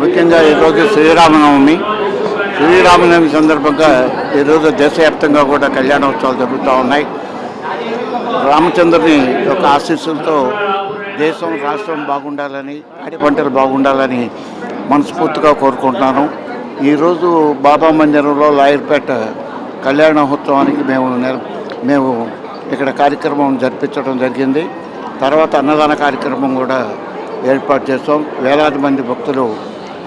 ముఖ్యంగా ఈరోజు శ్రీరామనవమి. శ్రీరామనవమి సందర్భంగా ఈరోజు దేశవ్యాప్తంగా కూడా కళ్యాణోత్సవాలు జరుగుతూ ఉన్నాయి. రామచంద్రుని యొక్క ఆశీస్సులతో దేశం రాష్ట్రం బాగుండాలని పాడి పంటలు బాగుండాలని మనస్ఫూర్తిగా కోరుకుంటున్నాను. ఈరోజు బాబా మందిరంలో లాయర్పేట కళ్యాణోత్సవానికి మేము మేము ఇక్కడ కార్యక్రమం జరిపించడం జరిగింది. తర్వాత అన్నదాన కార్యక్రమం కూడా ఏర్పాటు చేస్తాం. వేలాది మంది భక్తులు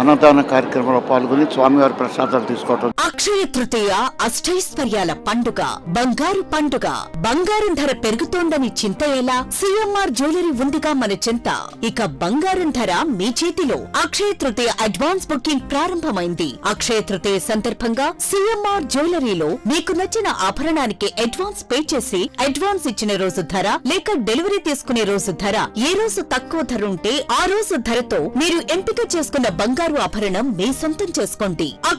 అన్నదాన కార్యక్రమంలో పాల్గొని స్వామివారి ప్రసాదాలు తీసుకోవటం. అక్షయ తృతీయ అష్టైశ్వర్యాల పండుగ బంగారు పండుగ. బంగారం ధర పెరుగుతోందని చింత ఎలా సిఎంఆర్ జ్యువెలరీ ఉందిగా మన చింత. ఇక బంగారం ధర మీ చేతిలో. అక్షయ తృతీయ అడ్వాన్స్ బుకింగ్ ప్రారంభమైంది. అక్షయ తృతీయ సందర్భంగా సిఎంఆర్ జ్యువెలరీలో మీకు నచ్చిన ఆభరణానికి అడ్వాన్స్ పే చేసి అడ్వాన్స్ ఇచ్చిన రోజు ధర లేక డెలివరీ తీసుకునే రోజు ధర ఏ రోజు తక్కువ ధర ఉంటే ఆ రోజు ధరతో మీరు ఎంపిక చేసుకున్న బంగారు ఆభరణం మీ సొంతం చేసుకోండి.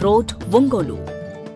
Road, Wungolu.